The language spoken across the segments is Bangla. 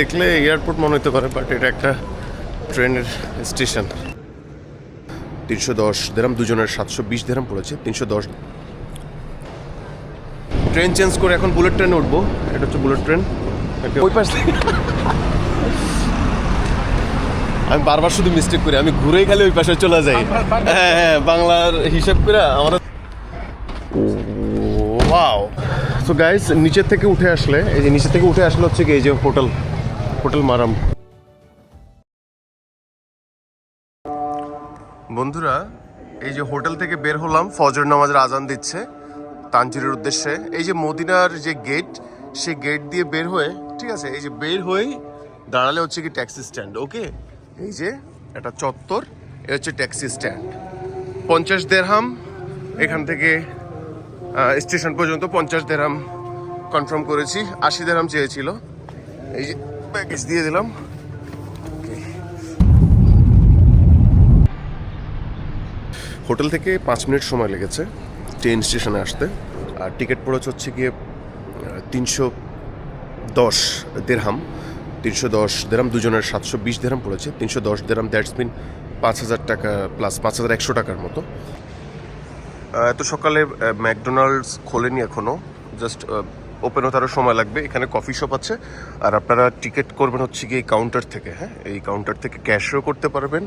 দেখলে এয়ারপোর্ট মনে হতে পারে বাট এটা একটা ট্রেনের স্টেশন। তিনশো দশ দেরাম দুজনের সাতশো বিশ দেরাম পড়েছে তিনশো দশ। ট্রেন চেঞ্জ করে এখন বুলেট ট্রেনে উঠবো এটা হচ্ছে বুলেট ট্রেন। ওই পাশ আমি বারবার শুধু মিস্টেক করি আমি ঘুরেই খালি ওই পাশে চলে যাই। হ্যাঁ হ্যাঁ বাংলার হিসাব করে আমার ওয়াও সো গাইস নিচের থেকে উঠে আসলে এই যে নিচে থেকে উঠে আসলে হচ্ছে কি এই যে হোটেল হোটেল মারাম। বন্ধুরা, এই যে হোটেল থেকে বের হলাম, ফজর নামাজের আজান দিচ্ছে তানজিরের উদ্দেশ্যে। এই যে মদিনার যে গেট সে গেট দিয়ে বের হয়ে, ঠিক আছে, এই যে বের হয়েই দাঁড়ালে হচ্ছে কি ট্যাক্সি স্ট্যান্ড ওকে এই যে একটা চত্বর, এ হচ্ছে ট্যাক্সি স্ট্যান্ড পঞ্চাশ দেড়হাম, এখান থেকে স্টেশন পর্যন্ত পঞ্চাশ দেড়হাম কনফার্ম করেছি, আশি দেড়হাম চেয়েছিল। এই যে প্যাকেজ দিয়ে দিলাম। হোটেল থেকে পাঁচ মিনিট সময় লেগেছে ট্রেন স্টেশনে আসতে। আর টিকিট পড়েছে হচ্ছে গিয়ে তিনশো দশ দেড়হাম। তিনশো দশ দেড়হাম দুজনের সাতশো বিশ দেড়হাম পড়েছে। তিনশো দশ দেড়হাম দ্যাটস মিন পাঁচ হাজার টাকা প্লাস পাঁচ হাজার একশো টাকার মতো। এত সকালে ম্যাকডোনাল্ডস খোলেনি এখনও জাস্ট ওপেন হতে আরও সময় লাগবে। এখানে কফি শপ আছে। আর আপনারা টিকিট করবেন হচ্ছে গিয়ে কাউন্টার থেকে হ্যাঁ? এই কাউন্টার থেকে ক্যাশও করতে পারবেন,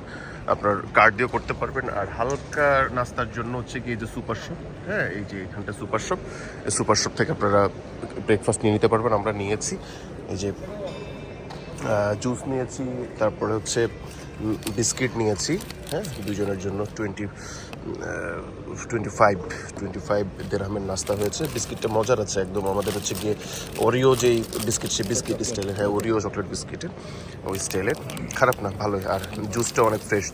আপনার কার্ড দিয়েও করতে পারবেন। আর হালকা নাস্তার জন্য হচ্ছে গিয়ে এই যে সুপার শপ হ্যাঁ? এই যে এখানটা সুপার শপ এই সুপার শপ থেকে আপনারা ব্রেকফাস্ট নিয়ে নিতে পারবেন। আমরা নিয়েছি, এই যে জুস নিয়েছি, তারপরে হচ্ছে বিস্কিট নিয়েছি হ্যাঁ? দুজনের জন্য twenty twenty five twenty five দেড়হামের নাস্তা হয়েছে। বিস্কিটটা মজার আছে একদম। আমাদের হচ্ছে গিয়ে ওরিও যেই বিস্কিট সে বিস্কিট স্টাইলের হ্যাঁ ওরিও চকলেট বিস্কিটের ওই স্টাইলের খারাপ না ভালোই। আর জুসটা অনেক ফ্রেশ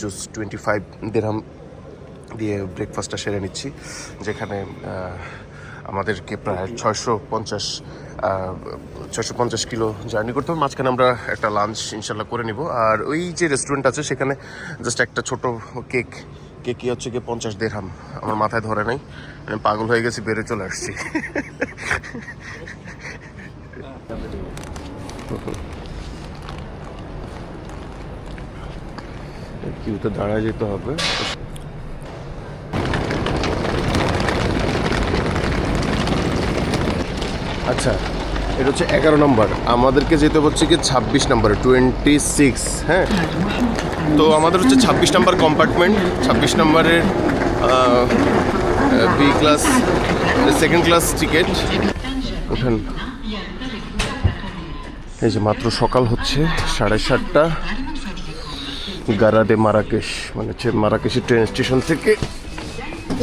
জুস টোয়েন্টি ফাইভ দেড়হাম দিয়ে ব্রেকফাস্টটা সেরে নিচ্ছি যেখানে আমাদেরকে প্রায় ছয়শো পঞ্চাশ ছয়শো পঞ্চাশ কিলো জার্নি করতে হবে। মাঝখানে আমরা একটা লাঞ্চ ইনশাল্লাহ করে নিব। আর ওই যে রেস্টুরেন্ট আছে সেখানে জাস্ট একটা ছোট কেক কেকই হচ্ছে গিয়ে পঞ্চাশ দেড়হাম আমার মাথায় ধরে নাই। আমি পাগল হয়ে গেছি বেড়ে চলে আসছি। কিউতে দাঁড়ায় যেতে হবে। আচ্ছা এটা হচ্ছে এগারো নম্বর। আমাদেরকে যেতে হচ্ছে কি ছাব্বিশ নম্বরে টোয়েন্টি সিক্স হ্যাঁ? তো আমাদের হচ্ছে ছাব্বিশ নম্বর কম্পার্টমেন্ট ছাব্বিশ নম্বরের B class second class ticket ওঠেন। এই যে মাত্র সকাল হচ্ছে, সাড়ে সাতটা। গারাদে মারাকেশ মানে হচ্ছে মারাকেশের ট্রেন স্টেশন থেকে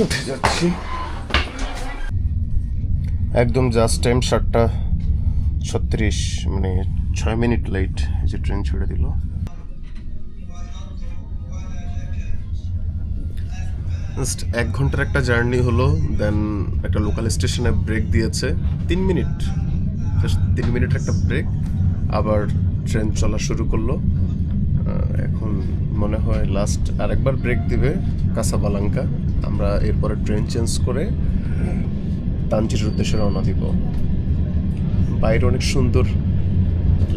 উঠে যাচ্ছি। একদম জাস্ট টাইম সাতটা। ছত্রিশ মানে ছয় মিনিট লেট যে ট্রেন ছেড়ে দিল। জাস্ট এক ঘণ্টার একটা জার্নি হলো দেন একটা লোকাল স্টেশনে ব্রেক দিয়েছে। তিন মিনিট জাস্ট তিন মিনিট একটা ব্রেক আবার ট্রেন চলা শুরু করল। এখন মনে হয় লাস্ট আরেকবার ব্রেক দিবে কাসাবালাঙ্কা আমরা এরপরে ট্রেন চেঞ্জ করে তানজির উদ্দেশ্যে রওনা দিব। বাইরে অনেক সুন্দর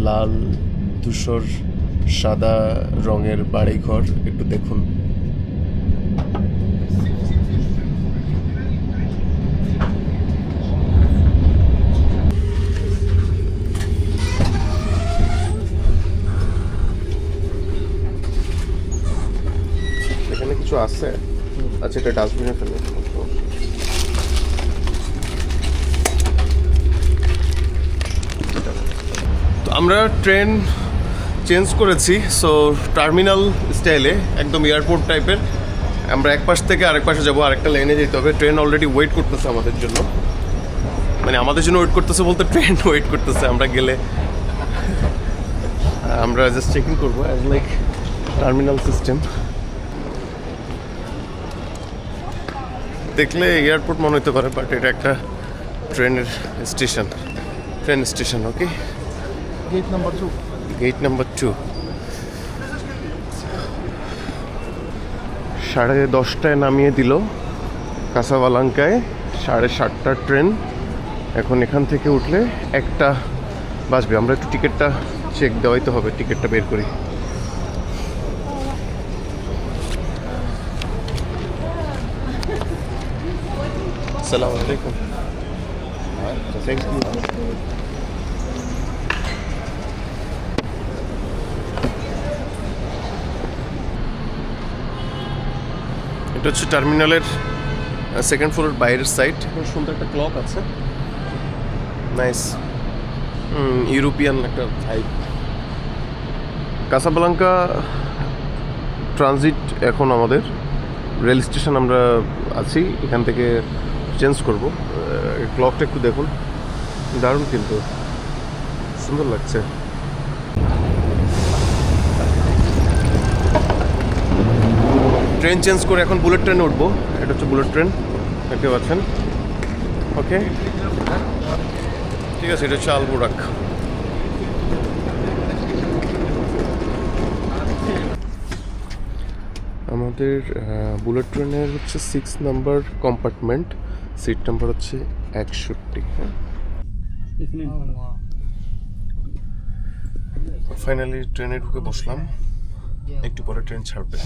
লাল, ধূসর, সাদা রঙের বাড়িঘর। একটু দেখুন। এখানে কিছু আছে? আচ্ছা এটা ডাস্টবিনে ফেলে তো আমরা ট্রেন চেঞ্জ করেছি সো টার্মিনাল স্টাইলে একদম এয়ারপোর্ট টাইপের আমরা এক পাশ থেকে আরেক পাশে যাব, আরেকটা লাইনে যেতে হবে। ট্রেন অলরেডি ওয়েট করতেছে আমাদের জন্য। মানে আমাদের জন্য ওয়েট করতেছে বলতে ট্রেন ওয়েট করতেছে। আমরা গেলে, আমরা জাস্ট চেকিং করব অ্যাজ লাইক টার্মিনাল সিস্টেম দেখলে এয়ারপোর্ট মনে হতে পারে বাট এটা একটা ট্রেনের station train station okay Gate number two. Gate number two সাড়ে দশটায় নামিয়ে দিল কাসাবালাঙ্কায় সাড়ে সাতটার ট্রেন। এখন এখান থেকে উঠলে একটা বাঁচবে আমরা একটু টিকিটটা চেক দেওয়াই তো হবে টিকিটটা বের করি। সালাম আলাইকুম। থ্যাংক ইউ এটা হচ্ছে টার্মিনালের সেকেন্ড ফ্লোরের বাইরের সাইড এখানে সুন্দর একটা ক্লক আছে। নাইস ইউরোপিয়ান একটা ভাইব কাসাবলাঙ্কা ট্রানজিট এখন আমাদের। রেল স্টেশন আমরা আছি এখান থেকে চেঞ্জ করব। ক্লকটা একটু দেখুন। দারুণ কিন্তু। সুন্দর লাগছে। ট্রেন চেঞ্জ করে এখন বুলেট ট্রেনে উঠবো। এটা হচ্ছে বুলেট ট্রেন। দেখতে পাচ্ছেন? ওকে। ঠিক আছে এটা হচ্ছে আলবোরাক আমাদের বুলেট ট্রেনের হচ্ছে six number compartment seat number হচ্ছে একষট্টি হ্যাঁ? ফাইনালি ট্রেনে ঢুকে বসলাম। একটু পরে ট্রেন ছাড়বে।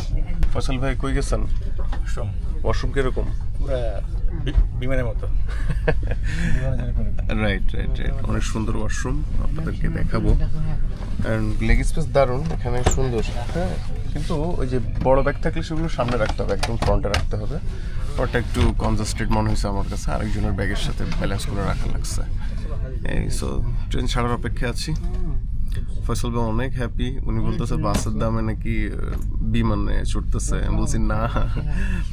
ফসল ভাই কই গেছেন? ওয়াশরুম কীরকম? বিমানের মতো। রাইট রাইট রাইট অনেক সুন্দর ওয়াশরুম আপনাদেরকে দেখাবো। অ্যান্ড লেগ স্পেস দারুণ এখানে সুন্দর। হ্যাঁ কিন্তু ওই যে বড় ব্যাগ থাকলে সেগুলো সামনে রাখতে হবে একদম ফ্রন্টে রাখতে হবে। ওটা একটু কনজাস্টেড মনে হয়েছে আমার কাছে আরেকজনের ব্যাগের সাথে ব্যালেন্স করে রাখা লাগছে। এই সো ট্রেন ছাড়ার অপেক্ষায় আছি। ফয়সল ভাই অনেক হ্যাপি উনি বলতেছে বাসের দামে নাকি আহ, বিমানে চড়তেছে আমি বলছি না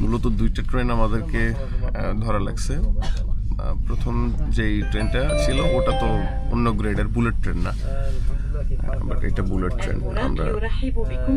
মূলত দুইটা ট্রেন আমাদেরকে আহ, ধরা লাগছে আহ, প্রথম যেই ট্রেনটা ছিল ওটা তো অন্য গ্রেডের বুলেট ট্রেন না বাট এটা বুলেট ট্রেন الوراق আমরা يرحب بكم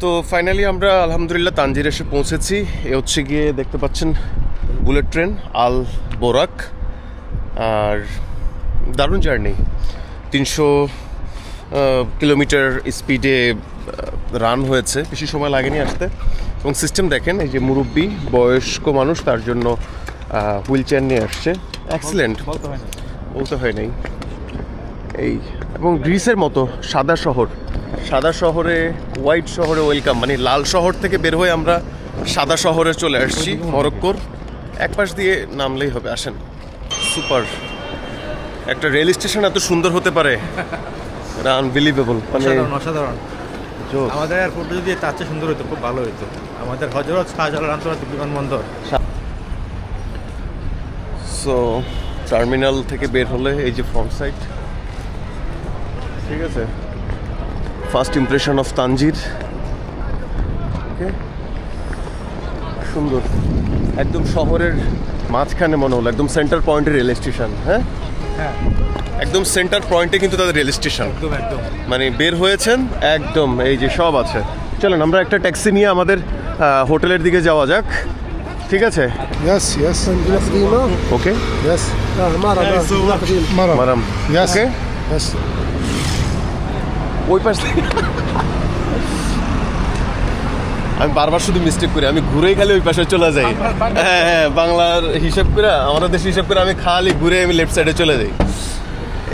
তো ফাইনালি আমরা আলহামদুলিল্লাহ তানজির এসে পৌঁছেছি। এ হচ্ছে গিয়ে দেখতে পাচ্ছেন বুলেট ট্রেন আল বোরাক। আর দারুণ জার্নি। তিনশো কিলোমিটার স্পিডে রান হয়েছে। বেশি সময় লাগেনি আসতে। এবং সিস্টেম দেখেন, এই যে মুরব্বী, বয়স্ক মানুষ, তার জন্য হুইল চেয়ার নিয়ে আসছে। অ্যাক্সিলেন্ট বলতে হয় নাই। এই এবং গ্রিসের মতো সাদা শহর। সাদা শহরে হোয়াইট শহরে ওয়েলকাম। মানে লাল শহর থেকে বের হয়ে আমরা সাদা শহরে চলে আসছি মরক্কোর। এক পাশ দিয়ে নামলেই হবে আসেন। সুপার। একটা রেল স্টেশন এত সুন্দর হতে পারে। এটা আনবিলিভেবল মানে অসাধারণ অসাধারণ। আমাদের এয়ারপোর্ট যদি তার চেয়ে সুন্দর হতো খুব ভালো হতো আমাদের হজরত শাহজালাল আন্তর্জাতিক বিমানবন্দর। সো টার্মিনাল থেকে বের হলে এই যে ফ্রন্ট সাইড ঠিক আছে? First impression of Tangier okay সুন্দর। একদম শহরের মাঝখানে মনে হলো একদম সেন্টার পয়েন্টে রেল স্টেশন হ্যাঁ? হ্যাঁ। একদম সেন্টার পয়েন্টে কিন্তু তাদের রেল স্টেশন একদম একদম। মানে বের হয়েছেন একদম এই যে সব আছে। চলেন আমরা একটা ট্যাক্সি নিয়ে আমাদের হোটেলের দিকে যাওয়া যাক। ঠিক আছে Yes, yes. قديمة ওকে Yes. لا مرة لا قديم مرة মারাম Yes. ওকে Yes. ওই পাশ থেকে আমি বারবার শুধু মিস্টেক করি আমি ঘুরেই খালি ওই পাশে চলে যাই হ্যাঁ হ্যাঁ বাংলার হিসাব করে আমাদের দেশে হিসাব করে আমি খালি ঘুরে আমি লেফট সাইডে চলে যাই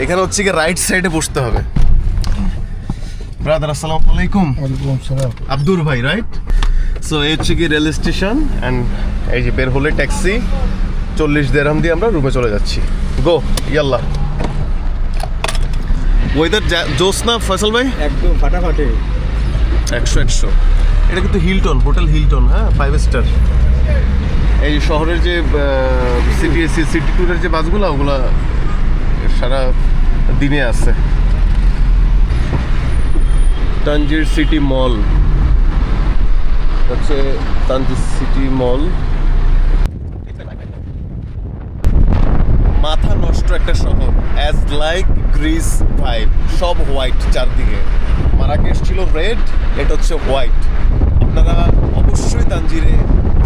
এখানে হচ্ছে কি রাইট সাইডে বসতে হবে ব্রাদার আসসালামু আলাইকুম وعليكم السلام আব্দুর ভাই রাইট সো এই হচ্ছে কি রেল স্টেশন অ্যান্ড এই যে বের হলে ট্যাক্সি চল্লিশ দেড়হাম দিয়ে আমরা রুমে চলে যাচ্ছি। গো ইয়াল্লা ওয়েদার জোসনা ফয়সাল ভাই? একদম ফাটাফাটি। একশো একশো। এটা কিন্তু হিলটন হোটেল হিলটন হ্যাঁ? ফাইভ স্টার এই শহরের যে সিটি সিটি ট্যুরের যে বাসগুলো ওগুলো সারা দিনে আছে। তানজির সিটি মল হচ্ছে তানজির সিটি মল একটা শহর। অ্যাজ লাইক গ্রিস ভাইব সব হোয়াইট চারদিকে। মারাকেশ ছিল রেড এটা হচ্ছে হোয়াইট আপনারা অবশ্যই তানজিরে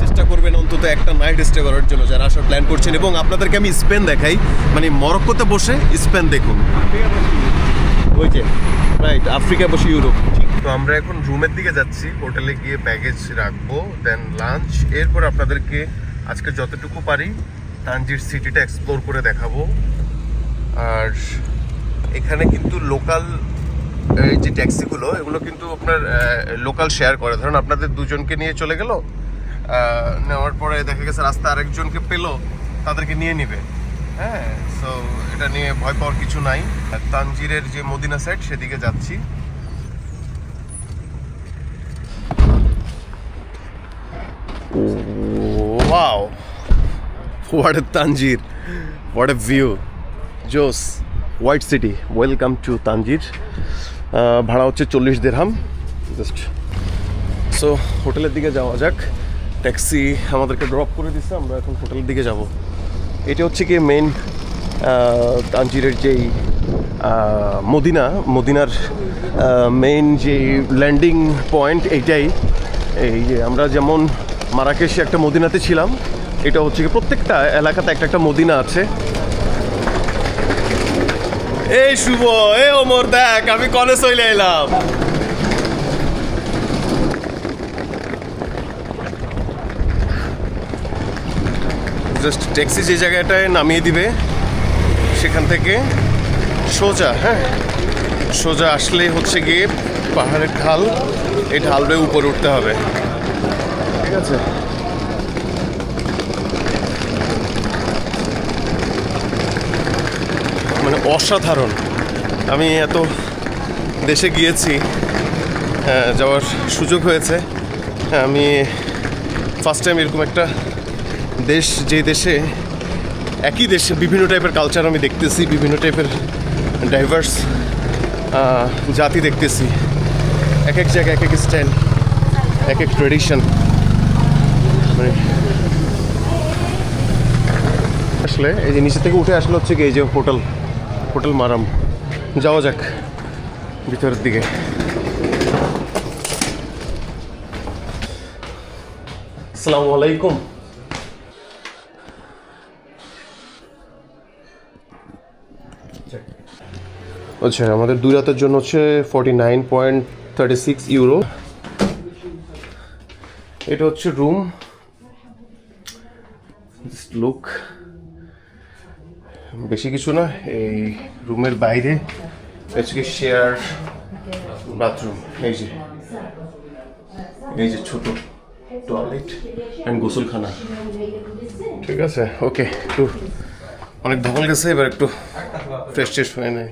চেষ্টা করবেন অন্তত একটা নাইট স্টে করার জন্য যারা আসার প্ল্যান করছেন। এবং আপনাদেরকে আমি স্পেন দেখাই মানে মরক্কোতে বসে স্পেন দেখুন। ওই যে রাইট আফ্রিকা বসে ইউরোপ। তো আমরা এখন রুমের দিকে যাচ্ছি হোটেলে গিয়ে ব্যাগেজ রাখব দেন লাঞ্চ এরপর আপনাদেরকে আজকে যতটুকু পারি তানজির সিটিটা এক্সপ্লোর করে দেখাবো। আর এখানে কিন্তু লোকাল এই যে ট্যাক্সিগুলো এগুলো কিন্তু আপনার লোকাল শেয়ার করে। ধরুন আপনাদের দুজনকে নিয়ে চলে গেল নেওয়ার পরে দেখা গেছে রাস্তা আরেকজনকে পেল, তাদেরকে নিয়ে নিবে। হ্যাঁ সো এটা নিয়ে ভয় পাওয়ার কিছু নাই। তানজিরের যে মদিনা সাইড সেদিকে যাচ্ছি। Wow what a Tangier what a view জোস white city welcome to Tangier ভাড়া হচ্ছে চল্লিশ দেড়হাম জাস্ট সো হোটেলের দিকে যাওয়া যাক। ট্যাক্সি আমাদেরকে ড্রপ করে দিচ্ছে আমরা এখন হোটেলের দিকে যাব। এটা হচ্ছে কি মেইন তানজিরের যেই মদিনা। মদিনার মেইন যে ল্যান্ডিং পয়েন্ট এইটাই এই যে আমরা যেমন মারাকেশে একটা মদিনাতে ছিলাম এটা হচ্ছে কি প্রত্যেকটা এলাকাতে একটা একটা মদিনা আছে। এই শুভ এ ওমর দেখ আমি কলেজ চলে এলাম। জাস্ট ট্যাক্সি যে জায়গাটায় নামিয়ে দিবে সেখান থেকে সোজা হ্যাঁ? সোজা আসলে হচ্ছে গিয়ে পাহাড়ের ঢাল এই ঢাল বেয়ে উপরে উঠতে হবে। ঠিক আছে? অসাধারণ। আমি এত দেশে গিয়েছি যাওয়ার সুযোগ হয়েছে। হ্যাঁ, আমি ফার্স্ট টাইম এরকম একটা দেশ যে দেশে একই দেশে বিভিন্ন টাইপের কালচার আমি দেখতেছি বিভিন্ন টাইপের ডাইভার্স জাতি দেখতেছি। এক এক জায়গায় এক এক স্টাইল এক এক ট্রেডিশন মানে আসলে এই যে নিচে থেকে উঠে আসলে হচ্ছে কি এই যে হোটেল হোটেল মারাম। যাওয়া যাক ভিতরের দিকে। আসসালামু আলাইকুম। আচ্ছা আমাদের দুই রাতের জন্য হচ্ছে forty nine point thirty six euro এটা হচ্ছে রুম লুক বেশি কিছু না, এই রুমের বাইরে আজকে শেয়ার বাথরুম এই যে এই যে ছোট টয়লেট অ্যান্ড গোসলখানা। ঠিক আছে ওকে একটু অনেক ধকল গেছে, এবার একটু ফ্রেশ ট্রেশ হয়ে নেয়।